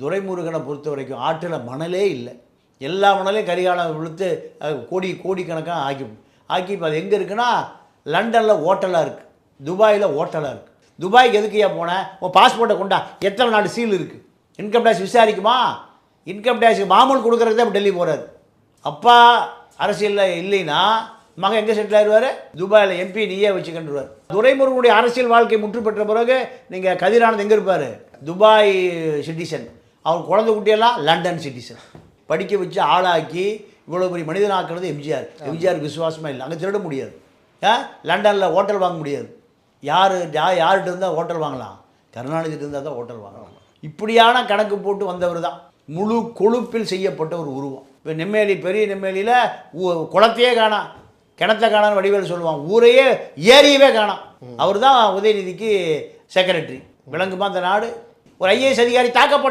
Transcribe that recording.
துரைமுருகனை பொறுத்த வரைக்கும் ஆற்றில் மணலே இல்லை. எல்லா மணலையும் கரிகாலம் விழுத்து கோடி கோடிக்கணக்காக ஆக்கி ஆக்கி இப்போ அது எங்கே இருக்குன்னா லண்டனில் ஓட்டலாக இருக்குது துபாயில் ஓட்டலாக இருக்குது துபாய்க்கு எதுக்கையா போனேன் உன் பாஸ்போர்ட்டை கொண்டா. எத்தனை நாடு சீல் இருக்குது இன்கம் டேக்ஸ் விசாரிக்குமா? இன்கம் டேக்ஸ் மாமூல் கொடுக்குறதே இப்போ டெல்லி போகிறாரு அப்பா அரசியலில் இல்லைன்னா மகன் எங்கே செட்டில் ஆயிடுவார் துபாயில் எம்பி நீயே வச்சுக்கின்றுவார். துரைமுருகனுடைய அரசியல் வாழ்க்கை முற்று பெற்ற பிறகு நீங்கள் கதிரானந்த் எங்கே இருப்பார்? துபாய் சிட்டிசன் அவன் குழந்தை குட்டியெல்லாம் லண்டன் சிட்டிசன். படிக்க வச்சு ஆளாக்கி இவ்வளோ பெரிய மனிதனாக்குறது எம்ஜிஆர். எம்ஜிஆருக்கு விசுவாசமாக இல்லை. அங்கே திருட முடியாது. லண்டனில் ஹோட்டல் வாங்க முடியாது. யார் யா யார்கிட்ட இருந்தால் ஹோட்டல் வாங்கலாம். கருணாநிதிட்டு இருந்தால் தான் ஹோட்டல் வாங்கலாம். இப்படியான கணக்கு போட்டு வந்தவர் தான். முழு கொழுப்பில் செய்யப்பட்ட ஒரு உருவம். இப்போ நெம்மேலி பெரிய நெம்மேலியில் குளத்தையே காணாம் கிணத்த காணான்னு வடிவேல் சொல்லுவான். ஊரையே ஏரியவே காணாம் அவர் தான் உதயநிதிக்கு செக்ரட்டரி விளங்குமா அந்த நாடு? ஒரு ஐஏஎஸ் அதிகாரி தாக்கப்பட்ட